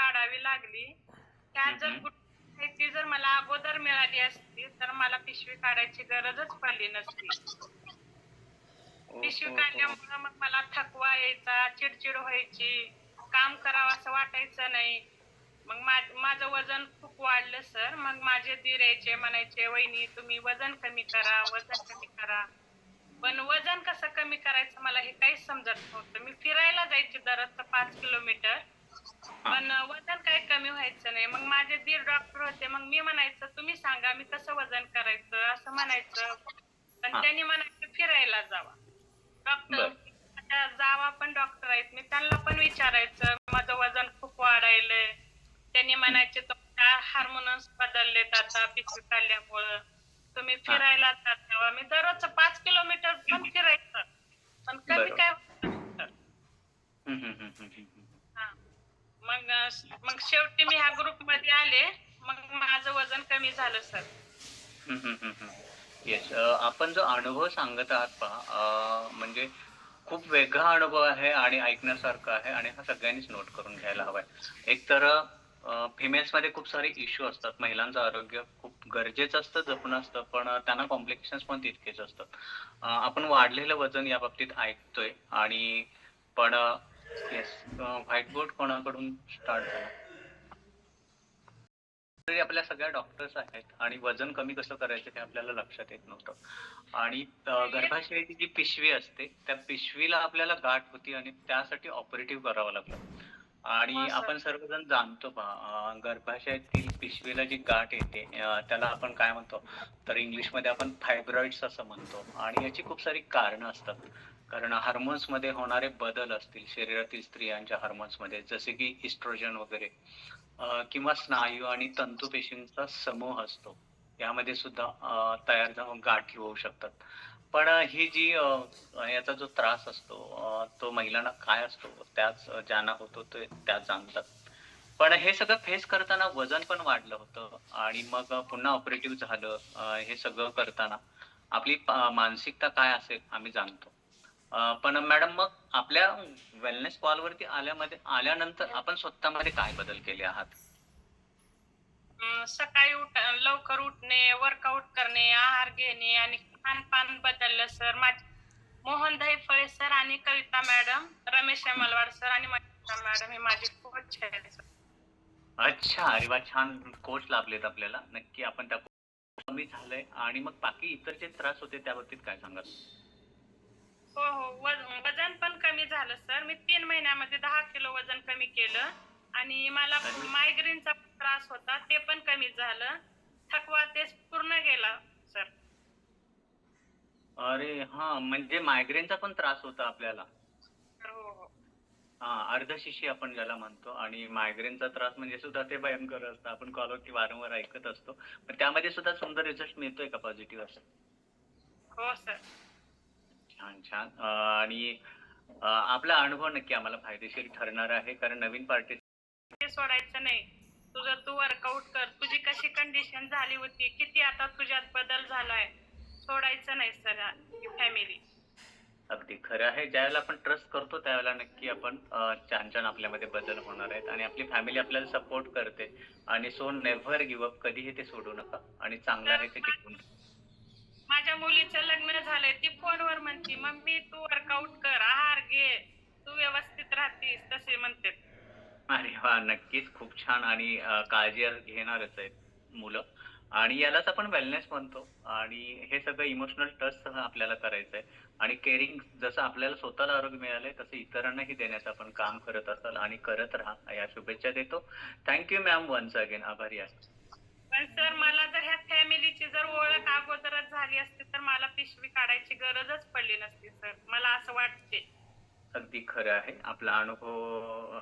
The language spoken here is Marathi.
काढावी लागली. त्या जर माहिती जर मला अगोदर मिळाली असती तर मला पिशवी काढायची गरजच पडली नसती. पिशवी. काढल्यामुळे मग मला थकवा यायचा चिडचिड व्हायची काम करावं असं वाटायचं नाही. मग माझं वजन खूप वाढलं सर. मग माझे दीर यायचे म्हणायचे वहिनी तुम्ही वजन कमी करा वजन कमी करा. पण वजन कसं कमी करायचं मला हे काहीच समजत नव्हतं. मी फिरायला जायचे दररोज पाच किलोमीटर. पण वजन काही कमी व्हायचं नाही. मग माझे दीर डॉक्टर होते. मग मी म्हणायचं तुम्ही सांगा मी कसं वजन करायचं? असं म्हणायचं. पण. त्यांनी म्हणायचं फिरायला जावा. डॉक्टर जावा पण डॉक्टर आहेत. मी त्यांना पण विचारायचं माझं वजन खूप वाढायलंय. त्यांनी म्हणायचे तुमच्या हार्मोन्स बदललेत आता पिशवी काढल्यामुळं तुम्ही फिरायला जात जावा. मी दररोज पाच किलोमीटर पण फिरायचं. पण कमी. काय होत नाही, सर. हम्म, हम्म, हम्म, हम्म, हम्म. हा. मग शेवटी मी ह्या ग्रुपमध्ये आले. मग माझं वजन कमी झालं सर येस आपण जो अनुभव सांगत आहात पहा म्हणजे खूप वेगळा अनुभव आहे आणि ऐकण्यासारखा आहे आणि हा सगळ्यांनीच नोट करून घ्यायला हवाय. एक तर फिमेल्समध्ये खूप सारे इश्यू असतात. महिलांचं आरोग्य खूप गरजेचं असतं जपून असतं पण त्यांना कॉम्प्लिकेशन्स पण तितकेच असतात. आपण वाढलेलं वजन या बाबतीत ऐकतोय आणि पण येस व्हाईट बोर्ड कोणाकडून स्टार्ट झाला? तरी आपल्या सगळ्या डॉक्टर्स आहेत आणि वजन कमी कसं करायचं हे आपल्याला लक्षात येत नव्हतं. आणि गर्भाशयाची जी पिशवी असते त्या पिशवीला आपल्याला गाठ होती आणि त्यासाठी ऑपरेटिव्ह करावं लागलं. आणि हो. आपण सर्वजण जाणतो पहा गर्भाशयातील पिशवीला जी गाठ येते त्याला आपण काय म्हणतो? तर इंग्लिशमध्ये आपण फायब्रॉइड्स असं म्हणतो. आणि याची खूप सारी कारणं असतात. कारण हार्मोन्समध्ये होणारे बदल असतील शरीरातील स्त्रियांच्या हार्मोन्समध्ये जसे की इस्ट्रोजन वगैरे किंवा स्नायू आणि तंतुपेशींचा समूह असतो. यामध्ये सुद्धा तयार जाऊन गाठी होऊ शकतात. पण ही जी याचा जो त्रास असतो तो महिलांना काय असतो त्याच ज्यांना होतो ते त्या जाणतात. पण हे सगळं फेस करताना वजन पण वाढलं होतं आणि मग पुन्हा ऑपरेटिव्ह झालं हे सगळं करताना आपली मानसिकता काय असेल आम्ही जाणतो. पण मॅडम मग आपल्या वेलनेस कॉलवरती आल्यामध्ये आल्यानंतर आपण स्वतःमध्ये काय बदल केले आहात? सकाळी उठ लवकर उठणे वर्कआउट करणे आहार घेणे आणि खानपान बदललं सर माझ मोहन दहीफळे सर आणि कविता मॅडम रमेश अमलवाड सर आणि मॅडम हे माझे कोच आहेत सर. अच्छा अरे वा छान कोच लाभलेत आपल्याला. नक्की आपण त्या कमी झालंय. आणि मग बाकी इतर जे त्रास होते त्या बाबतीत काय सांगाल? हो हो वज- वजन पण कमी झालं सर मी तीन महिन्यामध्ये दहा किलो वजन कमी केलं आणि मला. मायग्रेनचा त्रास होता ते पण कमी झालं. थकवा ते पूर्ण गेला सर अरे हा म्हणजे मायग्रेनचा पण त्रास होता आपल्याला. तर हो. हो हा अर्धशिशी आपण ज्याला म्हणतो आणि मायग्रेनचा त्रास म्हणजे सुद्धा ते भयंकर असतं. आपण कॉलवरती वारंवार ऐकत असतो. पण त्यामध्ये सुद्धा सुंदर रिझल्ट मिळतोय का पॉझिटिव्ह असं? हो सर छान छान. आणि आपला अनुभव नक्की आम्हाला फायदेशीर ठरणार आहे कारण नवीन पार्टी सोडायचं नाही. तुझं तू वर्कआउट कर. तुझी कशी कंडिशन झाली होती? किती आता तुझ्यात बदल झालाय? सोडायचं नाही सर फॅमिली अगदी खरं आहे. ज्यावेळेला आपण ट्रस्ट करतो त्यावेळेला नक्की आपण छान छान आपल्यामध्ये बदल होणार आहेत. आणि आपली फॅमिली आपल्याला सपोर्ट करते. आणि सो नेव्हर गिव्ह अप कधीही ते सोडू नका. आणि चांगलं आहे ते टिकून. माझ्या मुलीचं लग्न झालंय ती फोनवर म्हणती मम्मी तू वर्कआउट कर आहार घे तू व्यवस्थित राहतीस तसे म्हणते. अरे वा नक्कीच खूप छान आणि अं, काळजी घेणारच आहेत मुलं. आणि यालाच आपण वेलनेस म्हणतो. आणि हे सगळं इमोशनल टच सह आपल्याला करायचं आहे. आणि केअरिंग जसं आपल्याला स्वतःला आरोग्य मिळालंय तसं इतरांनाही देण्याचं आपण काम करत असाल आणि करत राहा. या शुभेच्छा देतो. थँक्यू मॅम वन्स अगेन आभारी आहे. पण सर मला जर ह्या फॅमिलीची जर ओळख अगोदरच झाली असती तर मला पिशवी काढायची गरजच पडली नसती सर. मला असं वाटते अगदी खरं आहे. आपला अनुभव